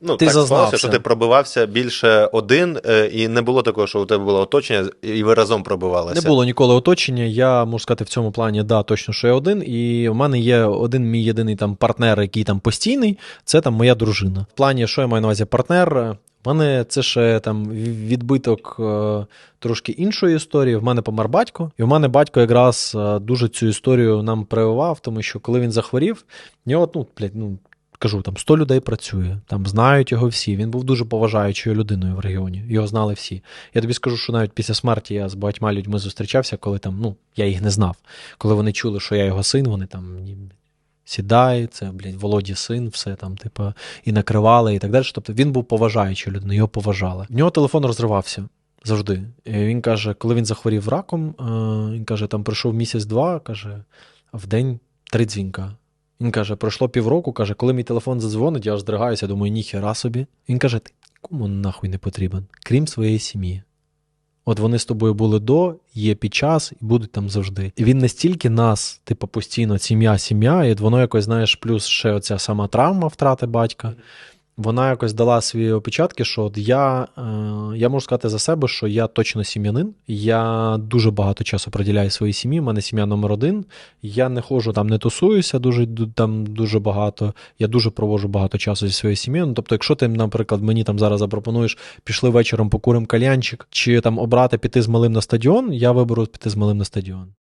Ну, Ти так склалося, що ти пробивався більше один, е, і не було такого, що у тебе було оточення, і ви разом пробивалися. Не було ніколи оточення. Я можу сказати, в цьому плані, да, точно, що я один. І в мене є один мій єдиний там партнер, який там постійний, це там моя дружина. В плані, що я маю на увазі, партнер. В мене це ще там відбиток е, трошки іншої історії. В мене помер батько, і в мене батько якраз е, дуже цю історію нам прививав, тому що коли він захворів, нього, ну, блядь, ну. Кажу, там 100 людей працює, там знають його всі. Він був дуже поважаючою людиною в регіоні. Його знали всі. Я тобі скажу, що навіть після смерті я з багатьма людьми зустрічався, коли там, ну, я їх не знав. Коли вони чули, що я його син, вони там сідай, це, блядь, Володі син, все там, типу, і накривали, і так далі. Тобто він був поважаючою людиною, його поважали. В нього телефон розривався. Завжди. І Він каже, коли він захворів раком, е, він каже, там пройшов місяць-два, каже, в день три дзвінка. Він каже, пройшло півроку, каже, коли мій телефон задзвонить, я аж здригаюся, думаю, ніхера собі. Він каже, ти кому нахуй не потрібен, крім своєї сім'ї. От вони з тобою були до, є під час і будуть там завжди. І він настільки нас, типу, постійно сім'я, сім'я, і воно якось, знаєш, плюс ще оця сама травма втрати батька. Вона якось дала свої опечатки, що от я, е, я можу сказати за себе, що я точно сім'янин. Я дуже багато часу приділяю своїй сім'ї. У мене сім'я номер один. Я не ходжу там, не тусуюся дуже там дуже багато. Я дуже проводжу багато часу зі своєю сім'єю. Ну, тобто, якщо ти, наприклад, мені там зараз запропонуєш пішли вечором покурим кальянчик, чи там обрати піти з малим на стадіон, я виберу піти з малим на стадіон.